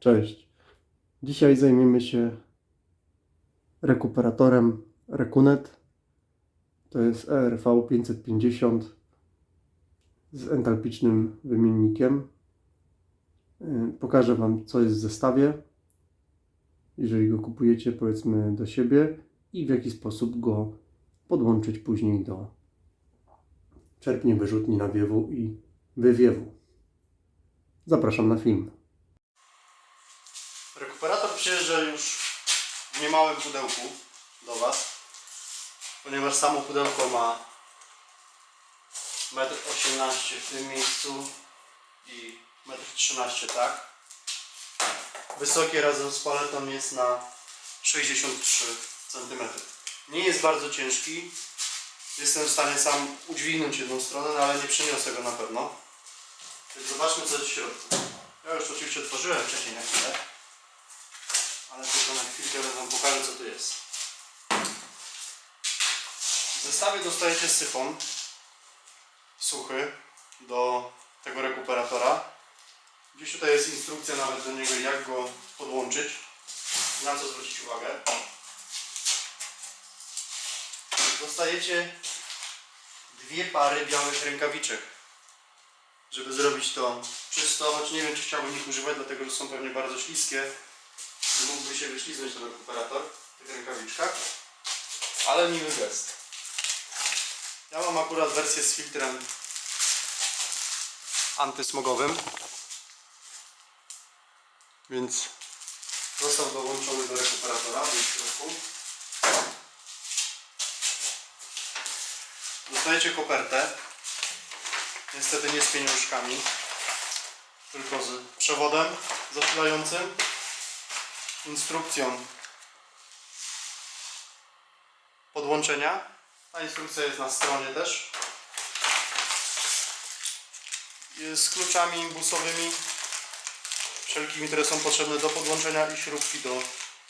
Cześć. Dzisiaj zajmiemy się rekuperatorem Rekunet. To jest ERV 550 z entalpicznym wymiennikiem. Yy, Pokażę Wam, co jest w zestawie, jeżeli go kupujecie, powiedzmy, do siebie i w jaki sposób go podłączyć później do czerpnie wyrzutni nawiewu i wywiewu. Zapraszam na film. Rekuperator przyjeżdża już w niemałym pudełku do Was, ponieważ samo pudełko ma 1,18 m w tym miejscu i 1,13 m, tak? Wysokie razem z paletą jest na 63 cm. Nie jest bardzo ciężki. Jestem w stanie sam udźwignąć jedną stronę, no ale nie przeniosę go na pewno. Więc zobaczmy co jest w środku. Ja już oczywiście otworzyłem wcześniej na chwilę ale tylko na chwilkę Wam pokażę co tu jest. W zestawie dostajecie syfon suchy do tego rekuperatora. Gdzieś tutaj jest instrukcja nawet do niego jak go podłączyć, na co zwrócić uwagę. Dostajecie dwie pary białych rękawiczek, żeby zrobić to czysto, choć nie wiem czy chciałbym ich używać, dlatego że są pewnie bardzo śliskie mógłby się wyśliznąć ten rekuperator w tych rękawiczkach, ale miły gest. Ja mam akurat wersję z filtrem antysmogowym, więc został dołączony do rekuperatora w środku. Dostajecie kopertę, niestety nie z pieniążkami, tylko z przewodem zasilającym instrukcją podłączenia. Ta instrukcja jest na stronie też. Z kluczami imbusowymi, wszelkimi, które są potrzebne do podłączenia i śrubki do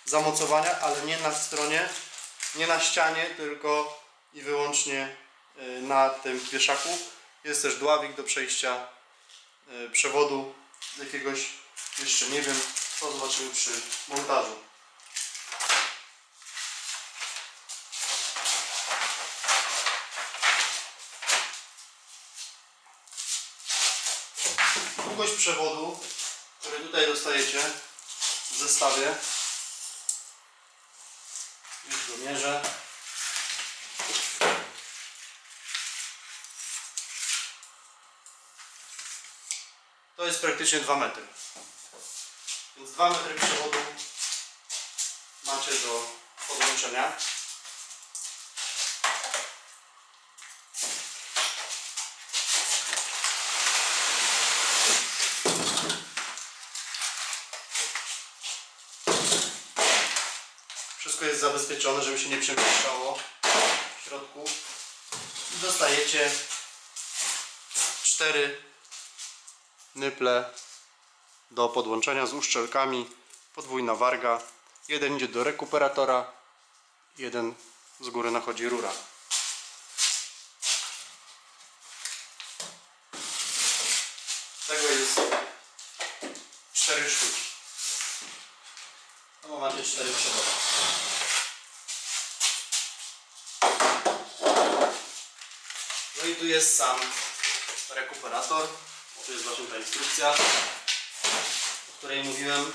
zamocowania, ale nie na stronie, nie na ścianie, tylko i wyłącznie y, na tym wieszaku. Jest też dławik do przejścia y, przewodu jakiegoś, jeszcze nie wiem, to zobaczymy przy montażu. Długość przewodu, który tutaj dostajecie w zestawie. Już go mierzę. To jest praktycznie 2 metry. Więc 2 metry przewodu macie do podłączenia. Wszystko jest zabezpieczone, żeby się nie przemieszczało w środku. I dostajecie cztery nyple do podłączenia z uszczelkami, podwójna warga. Jeden idzie do rekuperatora, jeden z góry nachodzi rura. Tego jest cztery sztuki. No macie cztery przewody. No i tu jest sam rekuperator. O, tu jest właśnie ta instrukcja której mówiłem.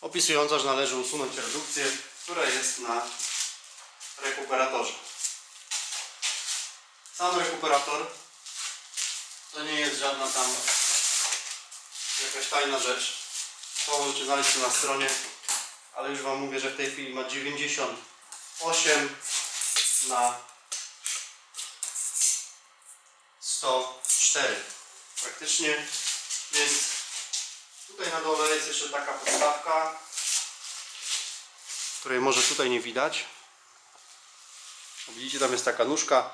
Opisująca, że należy usunąć redukcję, która jest na rekuperatorze. Sam rekuperator to nie jest żadna tam jakaś tajna rzecz. To możecie znaleźć na stronie, ale już Wam mówię, że w tej chwili ma 98 na 104 praktycznie więc tutaj na dole jest jeszcze taka podstawka której może tutaj nie widać. Widzicie tam jest taka nóżka.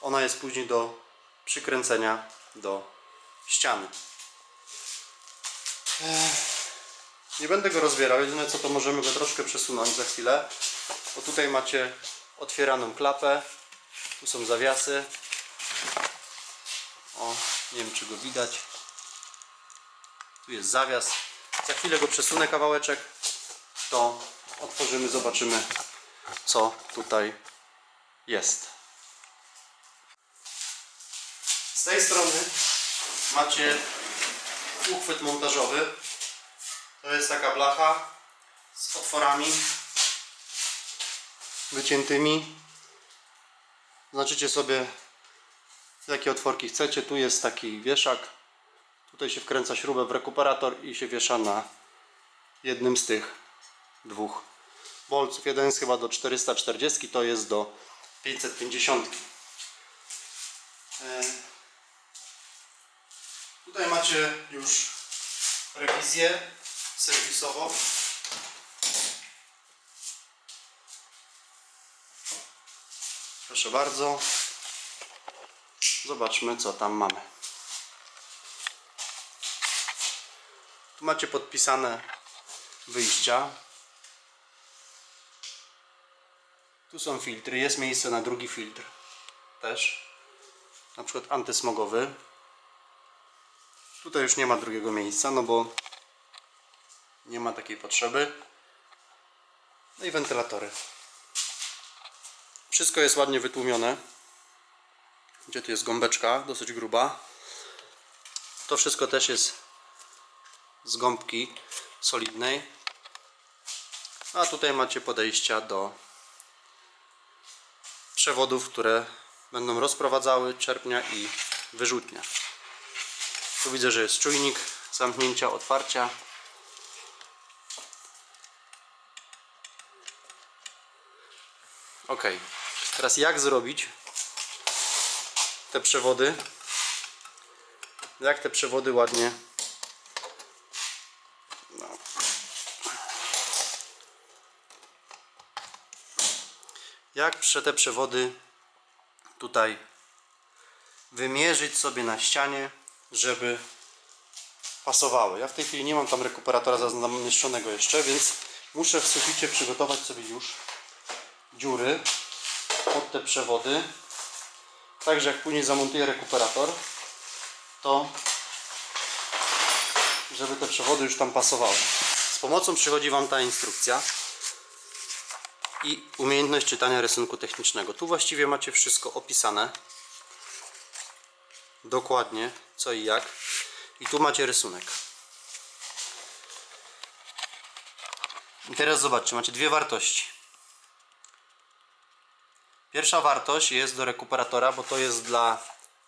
Ona jest później do przykręcenia do ściany. Nie będę go rozbierał jedyne co to możemy go troszkę przesunąć za chwilę bo tutaj macie otwieraną klapę. Tu są zawiasy Nie wiem czy go widać. Tu jest zawias. Za chwilę go przesunę kawałeczek. To otworzymy, zobaczymy co tutaj jest. Z tej strony macie uchwyt montażowy. To jest taka blacha z otworami wyciętymi. Znaczycie sobie jakie otworki chcecie. Tu jest taki wieszak. Tutaj się wkręca śrubę w rekuperator i się wiesza na jednym z tych dwóch bolców. Jeden jest chyba do 440, to jest do 550. E, Tutaj macie już rewizję serwisową. Proszę bardzo. Zobaczmy co tam mamy. Tu macie podpisane wyjścia. Tu są filtry, jest miejsce na drugi filtr też. Na przykład antysmogowy. Tutaj już nie ma drugiego miejsca, no bo nie ma takiej potrzeby. No i wentylatory. Wszystko jest ładnie wytłumione. Gdzie tu jest gąbeczka, dosyć gruba. To wszystko też jest z gąbki solidnej. A tutaj macie podejścia do przewodów, które będą rozprowadzały czerpnia i wyrzutnia. Tu widzę, że jest czujnik zamknięcia, otwarcia. Ok, teraz jak zrobić te przewody? Jak te przewody ładnie no. Jak te przewody tutaj wymierzyć sobie na ścianie, żeby pasowały. Ja w tej chwili nie mam tam rekuperatora zamieszczonego jeszcze, więc muszę w suficie przygotować sobie już dziury pod te przewody. Także jak później zamontuję rekuperator, to żeby te przewody już tam pasowały. Z pomocą przychodzi Wam ta instrukcja i umiejętność czytania rysunku technicznego. Tu właściwie macie wszystko opisane. Dokładnie co i jak. I tu macie rysunek. I teraz zobaczcie, macie dwie wartości. Pierwsza wartość jest do rekuperatora, bo to jest dla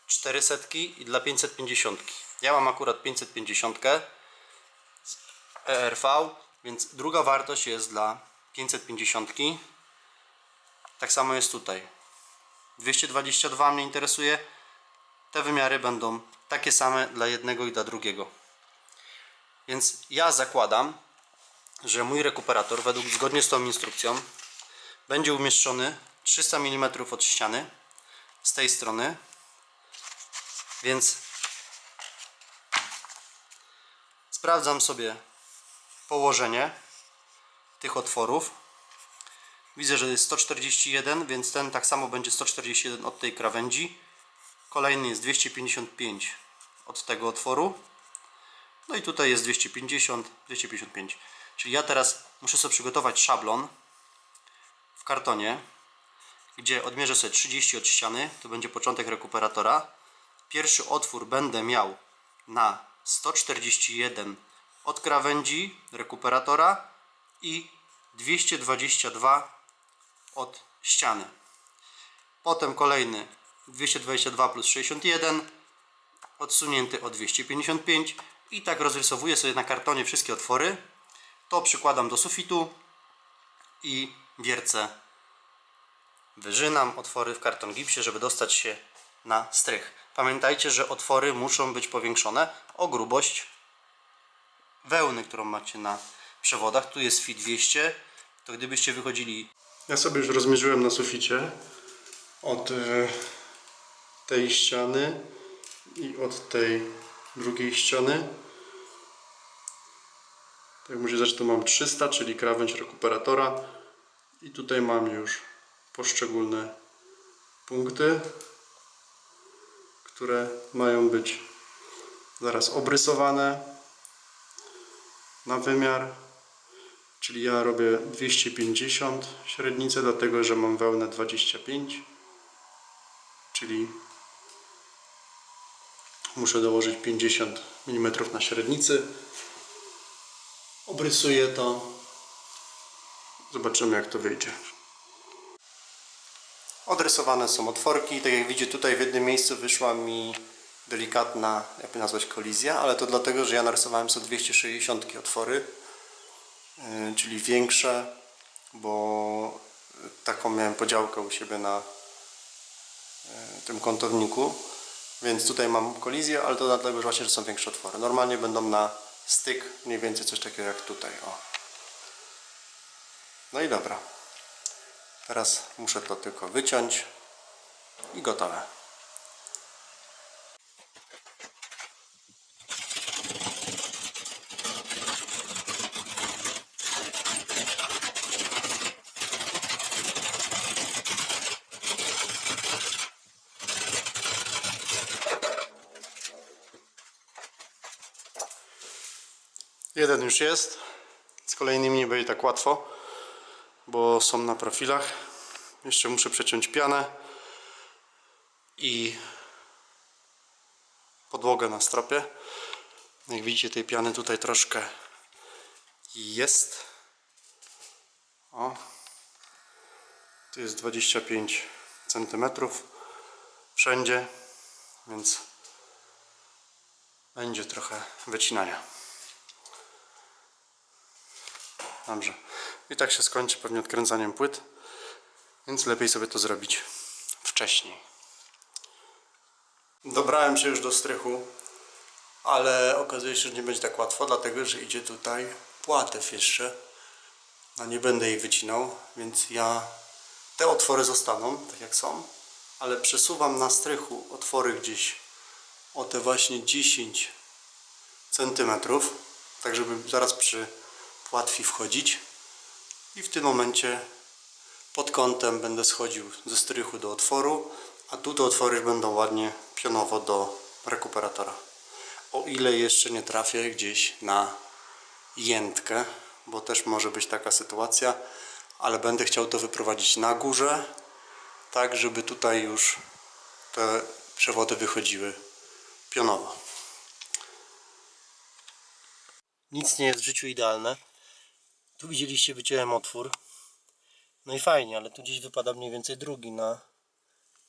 400 i dla 550. Ja mam akurat 550 z ERV, więc druga wartość jest dla 550. Tak samo jest tutaj. 222 mnie interesuje. Te wymiary będą takie same dla jednego i dla drugiego. Więc ja zakładam, że mój rekuperator według zgodnie z tą instrukcją będzie umieszczony 300 mm od ściany z tej strony. Więc sprawdzam sobie położenie tych otworów. Widzę, że jest 141, więc ten tak samo będzie 141 od tej krawędzi. Kolejny jest 255 od tego otworu. No i tutaj jest 250, 255. Czyli ja teraz muszę sobie przygotować szablon w kartonie, gdzie odmierzę sobie 30 od ściany, to będzie początek rekuperatora. Pierwszy otwór będę miał na 141 od krawędzi rekuperatora i 222 od ściany. Potem kolejny 222 plus 61 odsunięty o 255 i tak rozrysowuję sobie na kartonie wszystkie otwory. To przykładam do sufitu i wiercę. Wyżynam otwory w karton gipsie, żeby dostać się na strych. Pamiętajcie, że otwory muszą być powiększone o grubość wełny, którą macie na przewodach. Tu jest fit 200, to gdybyście wychodzili... Ja sobie już rozmierzyłem na suficie od e, tej ściany i od tej drugiej ściany. Tak muszę że tu mam 300, czyli krawędź rekuperatora i tutaj mam już poszczególne punkty, które mają być zaraz obrysowane na wymiar. Czyli ja robię 250 średnicę, dlatego że mam wełnę 25. Czyli muszę dołożyć 50 mm na średnicy. Obrysuję to. Zobaczymy jak to wyjdzie. Odrysowane są otworki. Tak jak widzicie tutaj w jednym miejscu wyszła mi delikatna, jakby nazwać kolizja, ale to dlatego, że ja narysowałem sobie 260 otwory, yy, czyli większe, bo taką miałem podziałkę u siebie na yy, tym kątowniku. Więc tutaj mam kolizję, ale to dlatego, że właśnie, że są większe otwory. Normalnie będą na styk, mniej więcej coś takiego jak tutaj. O. No i dobra. Teraz muszę to tylko wyciąć i gotowe. Jeden już jest. Z kolejnymi nie będzie tak łatwo, bo są na profilach. Jeszcze muszę przeciąć pianę i podłogę na stropie. Jak widzicie, tej piany tutaj troszkę jest. O. Tu jest 25 cm wszędzie, więc będzie trochę wycinania. Dobrze. I tak się skończy pewnie odkręcaniem płyt, więc lepiej sobie to zrobić wcześniej. Dobrałem się już do strychu, ale okazuje się, że nie będzie tak łatwo, dlatego że idzie tutaj płatew jeszcze. A nie będę jej wycinał, więc ja te otwory zostaną tak jak są, ale przesuwam na strychu otwory gdzieś o te właśnie 10 centymetrów, tak żeby zaraz przy płatwi wchodzić i w tym momencie pod kątem będę schodził ze strychu do otworu, a tu te otwory będą ładnie pionowo do rekuperatora. O ile jeszcze nie trafię gdzieś na jętkę, bo też może być taka sytuacja, ale będę chciał to wyprowadzić na górze, tak żeby tutaj już te przewody wychodziły pionowo. Nic nie jest w życiu idealne. Tu widzieliście, wyciąłem otwór. No i fajnie, ale tu gdzieś wypada mniej więcej drugi na,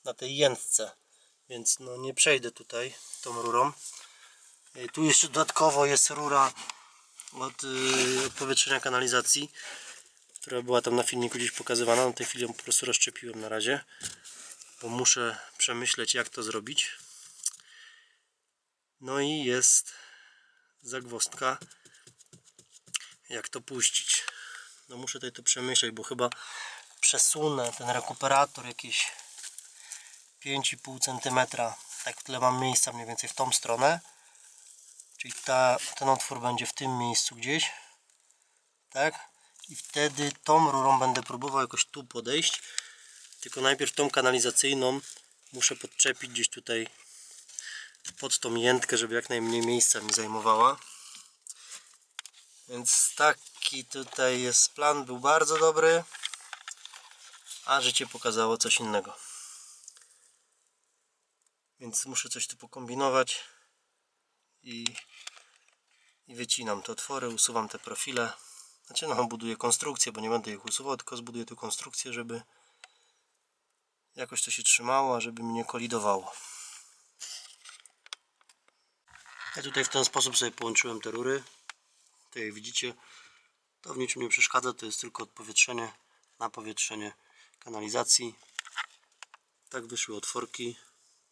na tej jętce. Więc no nie przejdę tutaj tą rurą. Y, Tu jeszcze dodatkowo jest rura od yy, odpowietrzenia kanalizacji, która była tam na filmiku gdzieś pokazywana. Na tej chwili ją po prostu rozszczepiłem na razie, bo muszę przemyśleć jak to zrobić. No i jest zagwozdka jak to puścić. No muszę tutaj to przemyśleć, bo chyba przesunę ten rekuperator jakieś 5,5 cm. Tak tyle mam miejsca mniej więcej w tą stronę. Czyli ta, ten otwór będzie w tym miejscu gdzieś. Tak? I wtedy tą rurą będę próbował jakoś tu podejść. Tylko najpierw tą kanalizacyjną muszę podczepić gdzieś tutaj pod tą jętkę, żeby jak najmniej miejsca mi zajmowała. Więc taki tutaj jest plan, był bardzo dobry, a życie pokazało coś innego. Więc muszę coś tu pokombinować i, i wycinam te otwory, usuwam te profile. Znaczy no buduję konstrukcję, bo nie będę ich usuwał, tylko zbuduję tu konstrukcję, żeby jakoś to się trzymało, a żeby mi nie kolidowało. Ja tutaj w ten sposób sobie połączyłem te rury. Jak widzicie, to w niczym nie przeszkadza, to jest tylko odpowietrzenie, napowietrzenie kanalizacji. Tak wyszły otworki.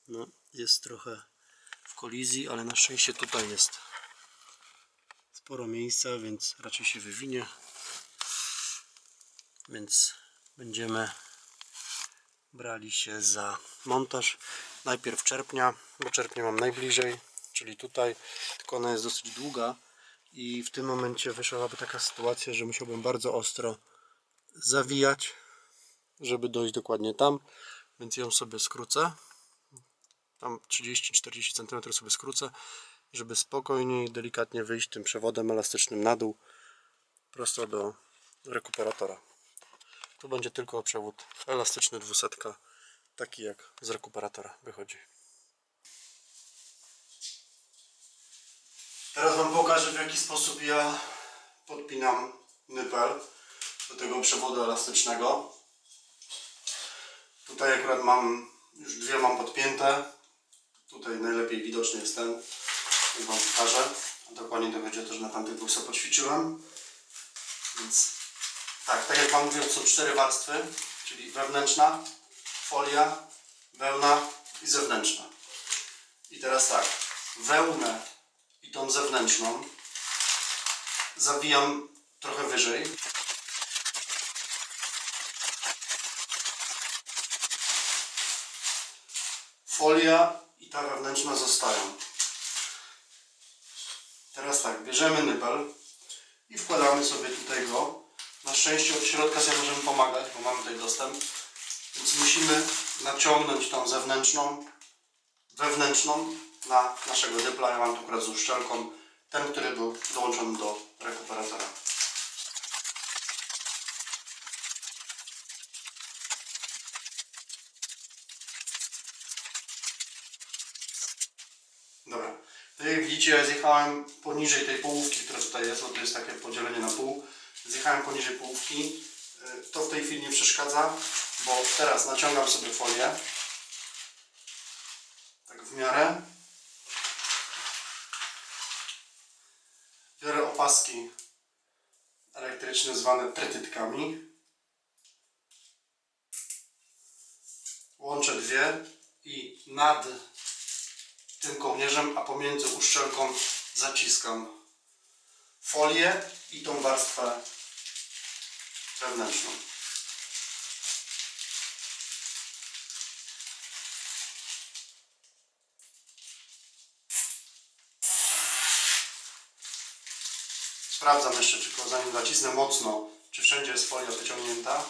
No, jest trochę w kolizji, ale na szczęście tutaj jest sporo miejsca, więc raczej się wywinie. Więc będziemy brali się za montaż. Najpierw czerpnia, bo czerpnia mam najbliżej, czyli tutaj, tylko ona jest dosyć długa i w tym momencie wyszłaby taka sytuacja, że musiałbym bardzo ostro zawijać, żeby dojść dokładnie tam, więc ją sobie skrócę. tam 30-40 cm sobie skrócę, żeby spokojniej, delikatnie wyjść tym przewodem elastycznym na dół, prosto do rekuperatora. Tu będzie tylko przewód elastyczny dwusetka, taki jak z rekuperatora wychodzi. Teraz Wam pokażę w jaki sposób ja podpinam nypel do tego przewodu elastycznego. Tutaj akurat mam, już dwie mam podpięte. Tutaj najlepiej widoczny jest ten, jak Wam pokażę. A dokładnie to będzie też na tamtych dwóch sobie poćwiczyłem. Więc tak, tak jak Wam mówiłem, są cztery warstwy, czyli wewnętrzna, folia, wełna i zewnętrzna. I teraz tak, wełnę i tą zewnętrzną zawijam trochę wyżej. Folia i ta wewnętrzna zostają. Teraz tak, bierzemy nybel i wkładamy sobie tutaj go. Na szczęście od środka sobie możemy pomagać, bo mamy tutaj dostęp. Więc musimy naciągnąć tą zewnętrzną, wewnętrzną na naszego dypla. Ja mam tu akurat z uszczelką. Ten, który był dołączony do rekuperatora. Dobra. Tak jak widzicie, ja zjechałem poniżej tej połówki, która tutaj jest, bo to jest takie podzielenie na pół. Zjechałem poniżej połówki. Y, To w tej chwili nie przeszkadza, bo teraz naciągam sobie folię. Tak w miarę. Opaski elektryczne zwane tretytkami. Łączę dwie i nad tym kołnierzem, a pomiędzy uszczelką zaciskam folię i tą warstwę wewnętrzną. Sprawdzam jeszcze, tylko zanim zacisnę mocno, czy wszędzie jest folia wyciągnięta.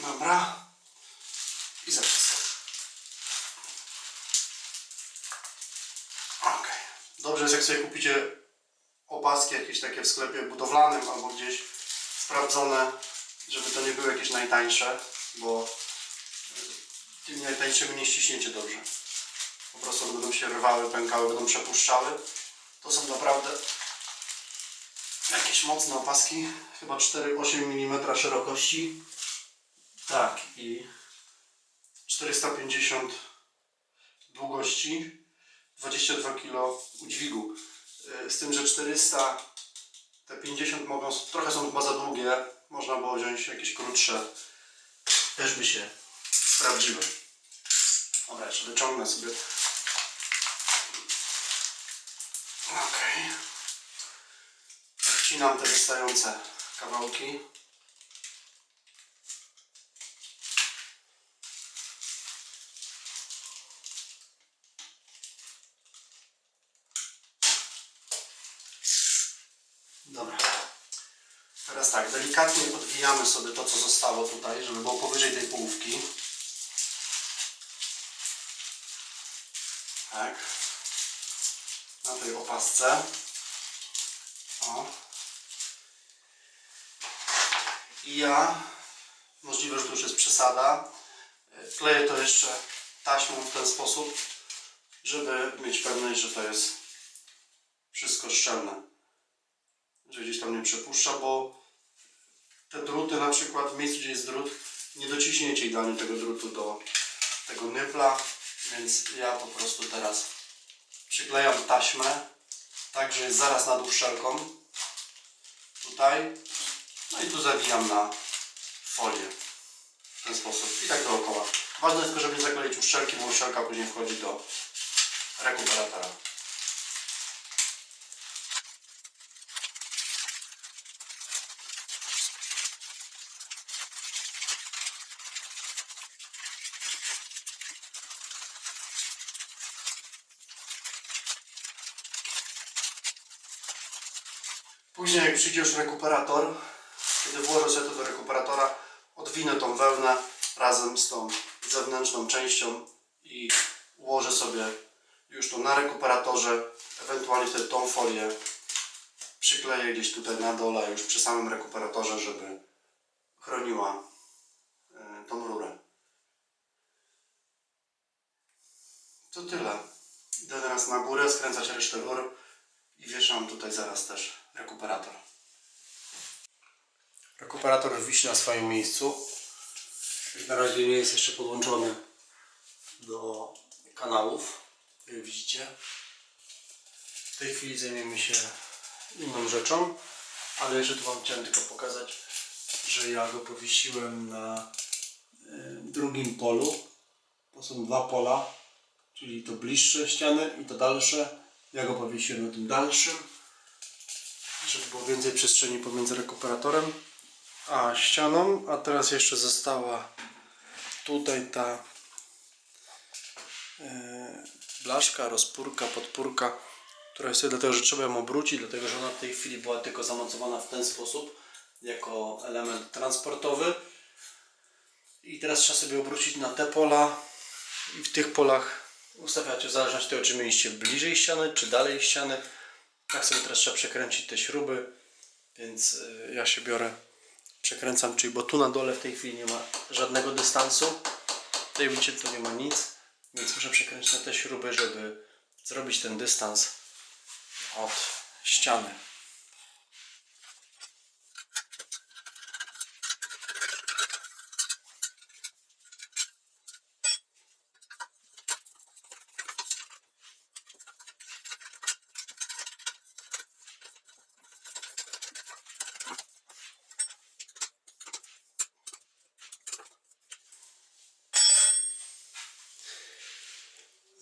Dobra. I zaciskam. Ok. Dobrze jest, jak sobie kupicie opaski jakieś takie w sklepie budowlanym albo gdzieś sprawdzone, żeby to nie były jakieś najtańsze, bo y, tymi najtańszymi nie ściśniecie dobrze. Po prostu będą się rwały, pękały, będą przepuszczały. To są naprawdę jakieś mocne opaski, chyba 4-8 mm szerokości. Tak, i 450 długości, 22 kg udźwigu. Y, Z tym, że 400, te 50 mogą, trochę są chyba za długie, można było wziąć jakieś krótsze, też by się sprawdziły. Dobra, jeszcze wyciągnę sobie. Okej. Wcinam te wystające kawałki. Dobra. Teraz tak, delikatnie odwijamy sobie to, co zostało tutaj, żeby było powyżej tej połówki. Tak. Na tej opasce. O. I ja, możliwe, że to już jest przesada, kleję to jeszcze taśmą w ten sposób, żeby mieć pewność, że to jest wszystko szczelne że gdzieś tam nie przepuszcza, bo te druty na przykład w miejscu gdzie jest drut nie dociśniecie idealnie tego drutu do tego nypla, więc ja po prostu teraz przyklejam taśmę tak, że jest zaraz nad uszczelką tutaj no i tu zawijam na folię w ten sposób i tak dookoła. Ważne jest tylko, żeby nie zakleić uszczelki, bo uszczelka później wchodzi do rekuperatora. Później jak przyjdzie już rekuperator, kiedy włożę sobie to do rekuperatora, odwinę tą wełnę razem z tą zewnętrzną częścią i ułożę sobie już to na rekuperatorze, ewentualnie wtedy tą folię przykleję gdzieś tutaj na dole już przy samym rekuperatorze, żeby chroniła e, tą rurę. To tyle. Idę teraz na górę skręcać resztę rur i wieszam tutaj zaraz też rekuperator. Rekuperator już wisi na swoim miejscu. Na razie nie jest jeszcze podłączony do kanałów, jak widzicie. W tej chwili zajmiemy się inną rzeczą, ale jeszcze tu Wam chciałem tylko pokazać, że ja go powiesiłem na drugim polu. To są dwa pola, czyli to bliższe ściany i to dalsze. Ja go powiesiłem na tym dalszym, żeby było więcej przestrzeni pomiędzy rekuperatorem a ścianą, a teraz jeszcze została tutaj ta e, blaszka, rozpórka, podpórka, która jest tutaj dlatego, że trzeba ją obrócić, dlatego że ona w tej chwili była tylko zamocowana w ten sposób, jako element transportowy. I teraz trzeba sobie obrócić na te pola i w tych polach ustawiać w zależności od tego, czy mieliście bliżej ściany, czy dalej ściany. Tak sobie teraz trzeba przekręcić te śruby, więc y, ja się biorę, przekręcam, czyli bo tu na dole w tej chwili nie ma żadnego dystansu. Tutaj widzicie, tu nie ma nic, więc muszę przekręcić na te śruby, żeby zrobić ten dystans od ściany.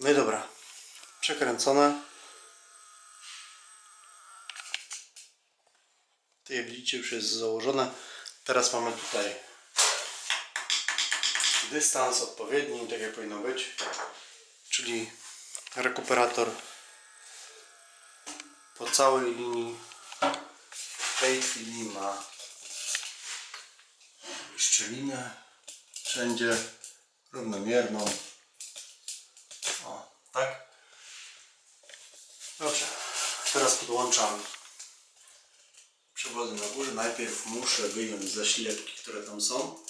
No i dobra, przekręcone. To jak widzicie już jest założone. Teraz mamy tutaj dystans odpowiedni, tak jak powinno być. Czyli rekuperator po całej linii tej chwili ma szczelinę wszędzie równomierną. O, tak? Dobrze. Teraz podłączam przewody na górze. Najpierw muszę wyjąć zaślepki, które tam są.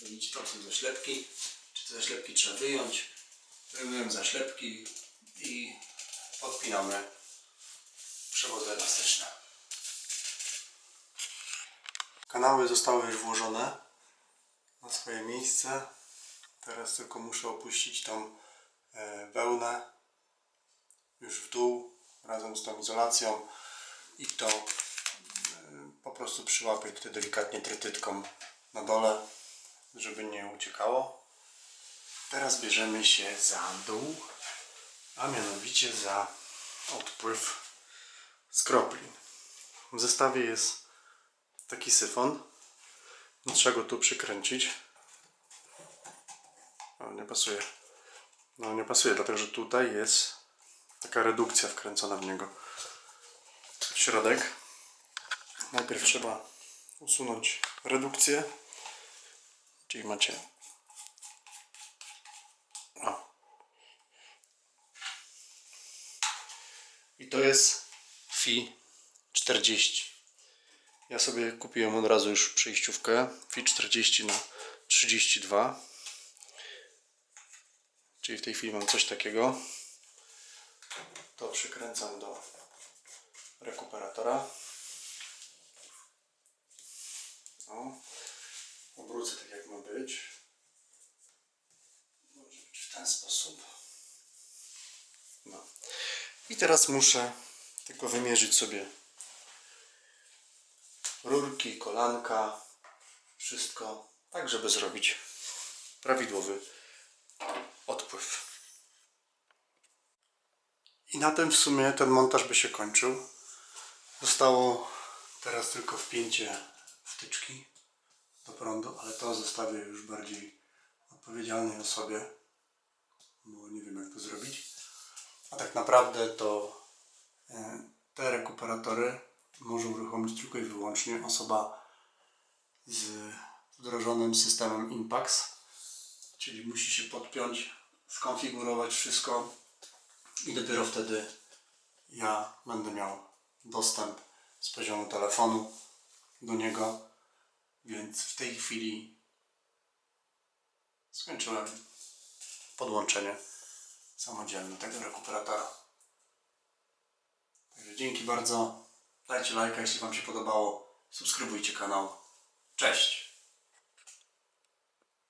Widzicie, tam są zaślepki. Czy te zaślepki trzeba wyjąć? Wyjmujemy zaślepki i podpinamy przewody elastyczne. Kanały zostały już włożone na swoje miejsce. Teraz tylko muszę opuścić tą e, wełnę już w dół razem z tą izolacją i to e, po prostu przyłapię tutaj delikatnie trytytką na dole, żeby nie uciekało. Teraz bierzemy się za dół, a mianowicie za odpływ z kropli. W zestawie jest taki syfon. Trzeba go tu przykręcić. O, nie pasuje. No nie pasuje, dlatego że tutaj jest taka redukcja wkręcona w niego. Środek. Najpierw trzeba usunąć redukcję. Czyli macie. O. I to jest FI 40. Ja sobie kupiłem od razu już przejściówkę FI 40 na 32. Czyli w tej chwili mam coś takiego. To przykręcam do rekuperatora. O, obrócę tak jak ma być. Może być w ten sposób. No. I teraz muszę tylko wymierzyć sobie rurki, kolanka, wszystko, tak żeby zrobić prawidłowy odpływ. I na tym w sumie ten montaż by się kończył. Zostało teraz tylko wpięcie wtyczki do prądu, ale to zostawię już bardziej odpowiedzialnej osobie, bo nie wiem jak to zrobić. A tak naprawdę to e, te rekuperatory może uruchomić tylko i wyłącznie osoba z wdrożonym systemem Impax, czyli musi się podpiąć, skonfigurować wszystko i dopiero wtedy ja będę miał dostęp z poziomu telefonu do niego, więc w tej chwili skończyłem podłączenie samodzielne tego rekuperatora. Także dzięki bardzo. Dajcie lajka, jeśli Wam się podobało. Subskrybujcie kanał. Cześć!